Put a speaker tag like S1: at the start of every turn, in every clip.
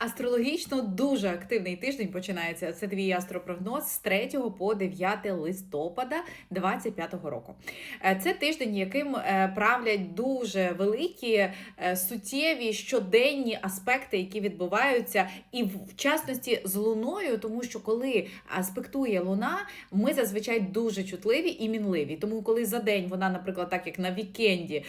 S1: Астрологічно дуже активний тиждень починається. Це твій астропрогноз з 3 по 9 листопада 2025 року. Е, Це тиждень, яким е, правлять дуже великі е, суттєві щоденні аспекти, які відбуваються, і в частності з луною, тому що коли аспектує луна, ми зазвичай дуже чутливі і мінливі. Тому, коли за день вона, наприклад, так як на вікенді,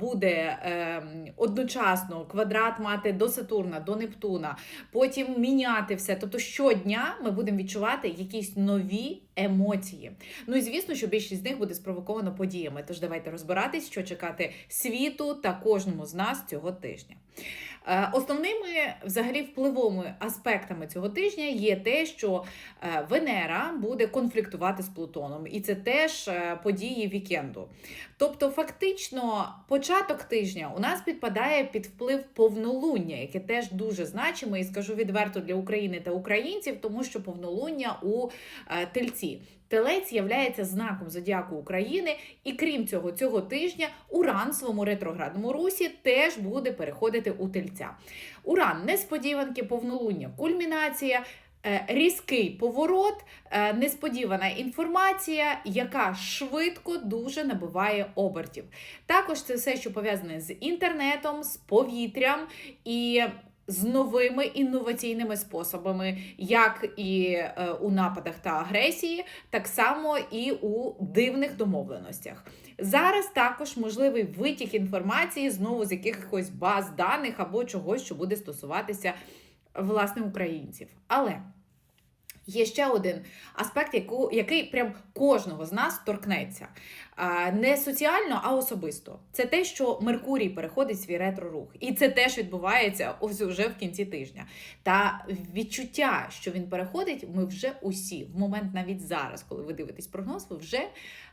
S1: буде е, одночасно квадрат мати до Сатурна, до Нептуна, потім міняти все. Тобто щодня ми будемо відчувати якісь нові емоції. Ну і звісно, що більшість з них буде спровоковано подіями. Тож давайте розбиратись, що чекати світу та кожному з нас цього тижня. Е, Основними взагалі впливовими аспектами цього тижня є те, що е, Венера буде конфліктувати з Плутоном, і це теж е, події вікенду. Тобто, фактично, початок тижня у нас підпадає під вплив повнолуння, яке теж дуже значиме, і скажу відверто для України та українців, тому що повнолуння у е, тельці. Телець являється знаком зодіаку України, і крім цього, цього тижня Уран в своєму ретроградному русі теж буде переходити у тельця. Уран несподіванки, повнолуння, кульмінація. е, Різкий поворот, е, несподівана інформація, яка швидко дуже набиває обертів. Також це все, що пов'язане з інтернетом, з повітрям і з новими інноваційними способами, як і е, у нападах та агресії, так само і у дивних домовленостях. Зараз також можливий витік інформації знову з якихось баз даних або чогось, що буде стосуватися власне українців. Але є ще один аспект, який прям кожного з нас торкнеться. Не соціально, а особисто. Це те, що Меркурій переходить свій ретро-рух. І це теж відбувається ось уже в кінці тижня. Та відчуття, що він переходить, ми вже усі, в момент навіть зараз, коли ви дивитесь прогноз, ви вже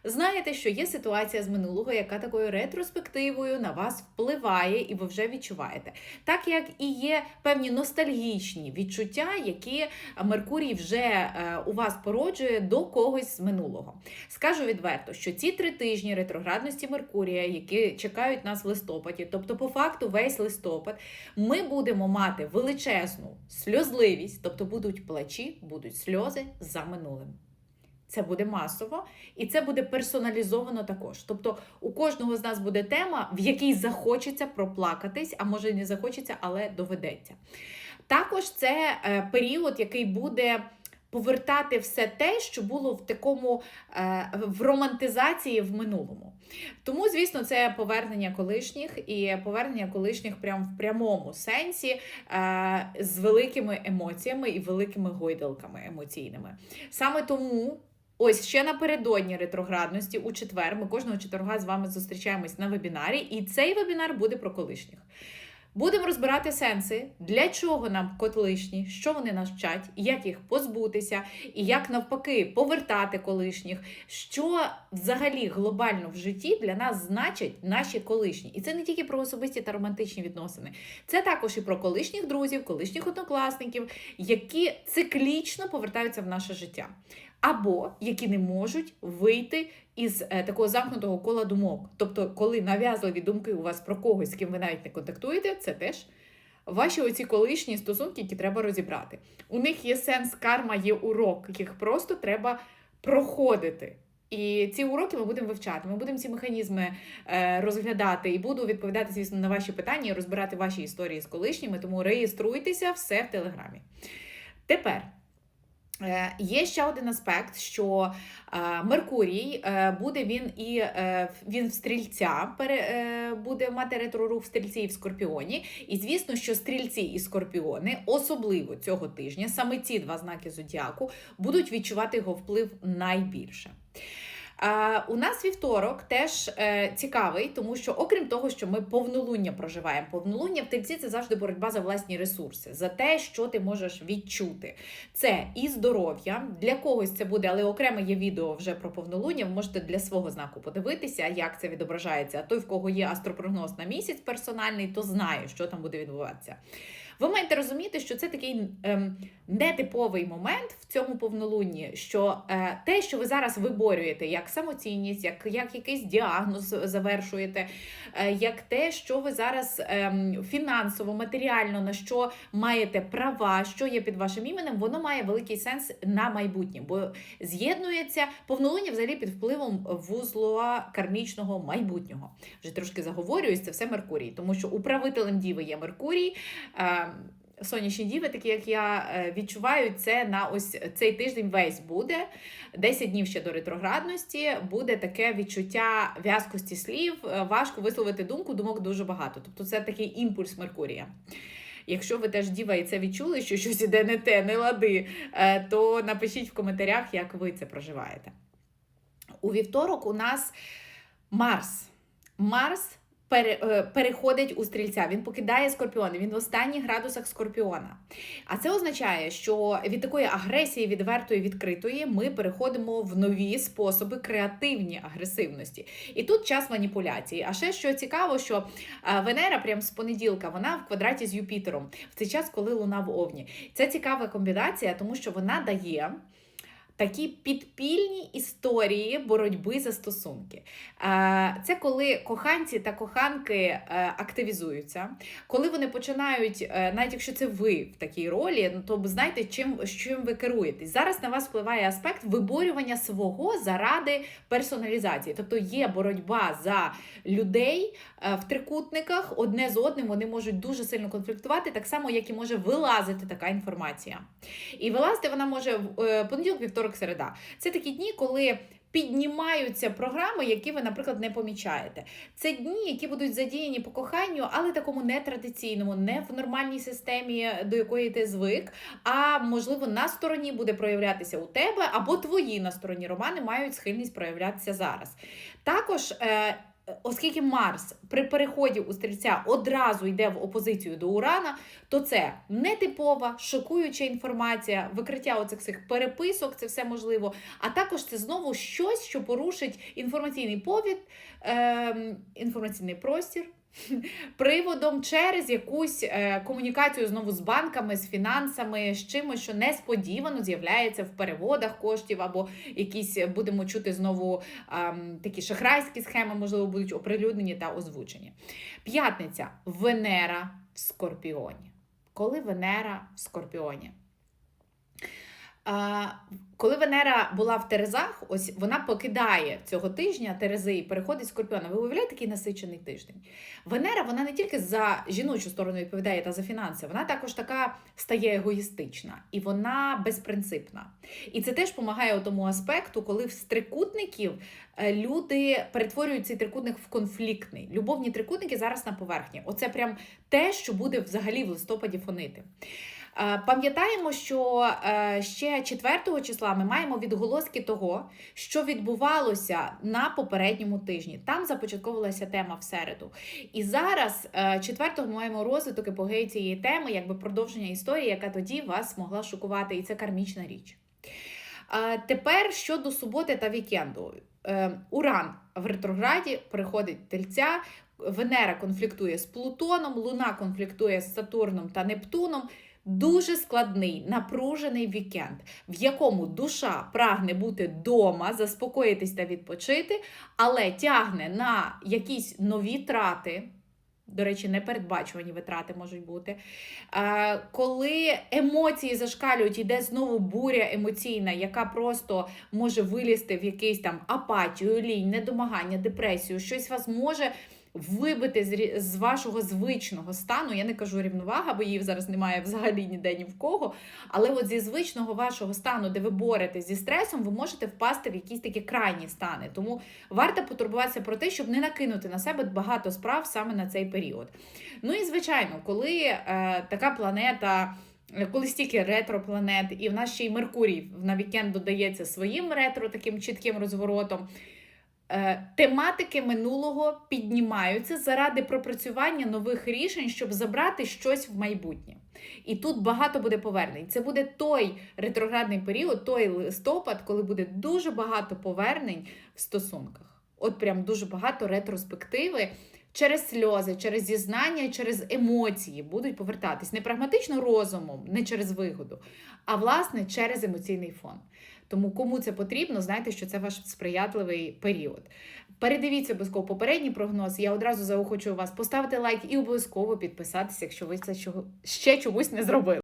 S1: знаєте, що є ситуація з минулого, яка такою ретроспективою на вас впливає, і ви вже відчуваєте. Так як і є певні ностальгічні відчуття, які Меркурій вже е, у вас породжує до когось з минулого. Скажу відверто, що ці три тижні ретроградності Меркурія, які чекають нас в листопаді, тобто, по факту, весь листопад, ми будемо мати величезну сльозливість, тобто будуть плачі, будуть сльози за минулим. Це буде масово і це буде персоналізовано також. Тобто у кожного з нас буде тема, в якій захочеться проплакатись, а може не захочеться, але доведеться. Також це е, період, який буде повертати все те, що було в такому е, в романтизації в минулому. Тому, звісно, це повернення колишніх і повернення колишніх прям в прямому сенсі е, з великими емоціями і великими гойдалками емоційними. Саме тому. Ось ще напередодні ретроградності у четвер. Ми кожного четверга з вами зустрічаємось на вебінарі, і цей вебінар буде про колишніх. Будемо розбирати сенси, для чого нам колишні, що вони нас вчать, як їх позбутися, і як навпаки повертати колишніх, що взагалі глобально в житті для нас значать наші колишні. І це не тільки про особисті та романтичні відносини, це також і про колишніх друзів, колишніх однокласників, які циклічно повертаються в наше життя. Або які не можуть вийти із е, такого замкнутого кола думок. Тобто, коли нав'язливі думки у вас про когось, з ким ви навіть не контактуєте, це теж ваші оці колишні стосунки, які треба розібрати. У них є сенс, карма, є урок, їх просто треба проходити. І ці уроки ми будемо вивчати. Ми будемо ці механізми е, розглядати і буду відповідати, звісно, на ваші питання і розбирати ваші історії з колишніми. Тому реєструйтеся все в телеграмі. Тепер. Е, Є ще один аспект, що е, Меркурій е, буде він і він в стрільця буде мати ретрорух в стрільці і в скорпіоні. І звісно, що стрільці і скорпіони, особливо цього тижня, саме ці два знаки зодіаку, будуть відчувати його вплив найбільше. У нас вівторок теж е, цікавий, тому що, окрім того, що ми повнолуння проживаємо, повнолуння в тельці це завжди боротьба за власні ресурси, за те, що ти можеш відчути. Це і здоров'я. Для когось це буде, але окремо є відео вже про повнолуння. Ви можете для свого знаку подивитися, як це відображається. А той, в кого є астропрогноз на місяць персональний, то знає, що там буде відбуватися. Ви маєте розуміти, що це такий ем, нетиповий момент в цьому повнолунні, що е, те, що ви зараз виборюєте, як самоцінність, як, як якийсь діагноз завершуєте, е, як те, що ви зараз е, фінансово, матеріально на що маєте права, що є під вашим іменем, воно має великий сенс на майбутнє, бо з'єднується повнолуння взагалі під впливом вузла кармічного майбутнього. Вже трошки заговорююсь, це все Меркурій, тому що управителем діви є Меркурій. Е, Сонячні діви, такі як я е, відчуваю, це на ось цей тиждень весь буде. 10 днів ще до ретроградності буде таке відчуття в'язкості слів. е, Важко висловити думку, думок дуже багато. Тобто це такий імпульс Меркурія. Якщо ви теж діва і це відчули, що щось іде не те, не лади, е, то напишіть в коментарях, як ви це проживаєте. У вівторок у нас Марс. Марс переходить у стрільця. Він покидає скорпіон. Він в останніх градусах скорпіона. А це означає, що від такої агресії, відвертої, відкритої, ми переходимо в нові способи креативні агресивності. І тут час маніпуляції. А ще що цікаво, що е, Венера, прямо з понеділка, вона в квадраті з Юпітером в цей час, коли Луна в Овні. Це цікава комбінація, тому що вона дає. Такі підпільні історії боротьби за стосунки. Це коли коханці та коханки е, активізуються, коли вони починають, е, навіть якщо це ви в такій ролі, ну, то знаєте, чим, чим ви керуєтесь. Зараз на вас впливає аспект виборювання свого заради персоналізації. Тобто є боротьба за людей е, в трикутниках одне з одним, вони можуть дуже сильно конфліктувати, так само, як і може вилазити така інформація. І вилазити вона може в понеділок, вівторок, середа. Це такі дні, коли. Піднімаються програми, які ви, наприклад, не помічаєте. Це дні, які будуть задіяні по коханню, але такому нетрадиційному, не в нормальній системі, до якої ти звик. А можливо, на стороні буде проявлятися у тебе, або твої на стороні романи мають схильність проявлятися зараз. Також. Е, Оскільки Марс при переході у стрільця одразу йде в опозицію до Урана, то це нетипова, шокуюча інформація, викриття оцих всіх переписок, це все можливо. А також це знову щось, що порушить інформаційний повід, е, інформаційний простір. Приводом через якусь е, комунікацію знову з банками, з фінансами, з чимось, що несподівано з'являється в переводах коштів, або якісь е, будемо чути знову ем, такі шахрайські схеми, можливо, будуть оприлюднені та озвучені. П'ятниця Венера в Скорпіоні. Коли Венера в Скорпіоні? Коли Венера була в Терезах, ось вона покидає цього тижня Терези і переходить Скорпіона. Ви уявляєте, такий насичений тиждень? Венера вона не тільки за жіночу сторону відповідає та за фінанси, вона також така стає егоїстична і вона безпринципна. І це теж допомагає тому аспекту, коли в трикутників е, люди перетворюють цей трикутник в конфліктний. Любовні трикутники зараз на поверхні. Оце прям те, що буде взагалі в листопаді фонити. Е, Пам'ятаємо, що е, ще 4 числа ми маємо відголоски того, що відбувалося на попередньому тижні. Там започатковувалася тема в середу. І зараз, 4-го, ми маємо розвиток епогеї цієї теми, якби продовження історії, яка тоді вас могла шокувати, і це кармічна річ. Е, Тепер щодо суботи та вікенду. Е, Уран в ретрограді переходить тельця, Венера конфліктує з Плутоном, Луна конфліктує з Сатурном та Нептуном. Дуже складний, напружений вікенд, в якому душа прагне бути вдома, заспокоїтись та відпочити, але тягне на якісь нові трати. До речі, непередбачувані витрати можуть бути. Е, Коли емоції зашкалюють, іде знову буря емоційна, яка просто може вилізти в якийсь там апатію, лінь, недомагання, депресію, щось вас може вибити з, вашого звичного стану. Я не кажу рівновага, бо її зараз немає взагалі ніде ні в кого. Але от зі звичного вашого стану, де ви боретесь зі стресом, ви можете впасти в якісь такі крайні стани. Тому варто потурбуватися про те, щоб не накинути на себе багато справ саме на цей період. Ну і звичайно, коли е, така планета. Коли стільки ретропланет, і в нас ще й Меркурій на вікенд додається своїм ретро таким чітким розворотом. Е, Тематики минулого піднімаються заради пропрацювання нових рішень, щоб забрати щось в майбутнє. І тут багато буде повернень. Це буде той ретроградний період, той листопад, коли буде дуже багато повернень в стосунках. От прям дуже багато ретроспективи через сльози, через зізнання, через емоції будуть повертатись не прагматично розумом, не через вигоду, а власне через емоційний фон. Тому кому це потрібно, знайте, що це ваш сприятливий період. Передивіться обов'язково попередній прогноз. Я одразу заохочую вас поставити лайк і обов'язково підписатися, якщо ви це ще чомусь не зробили.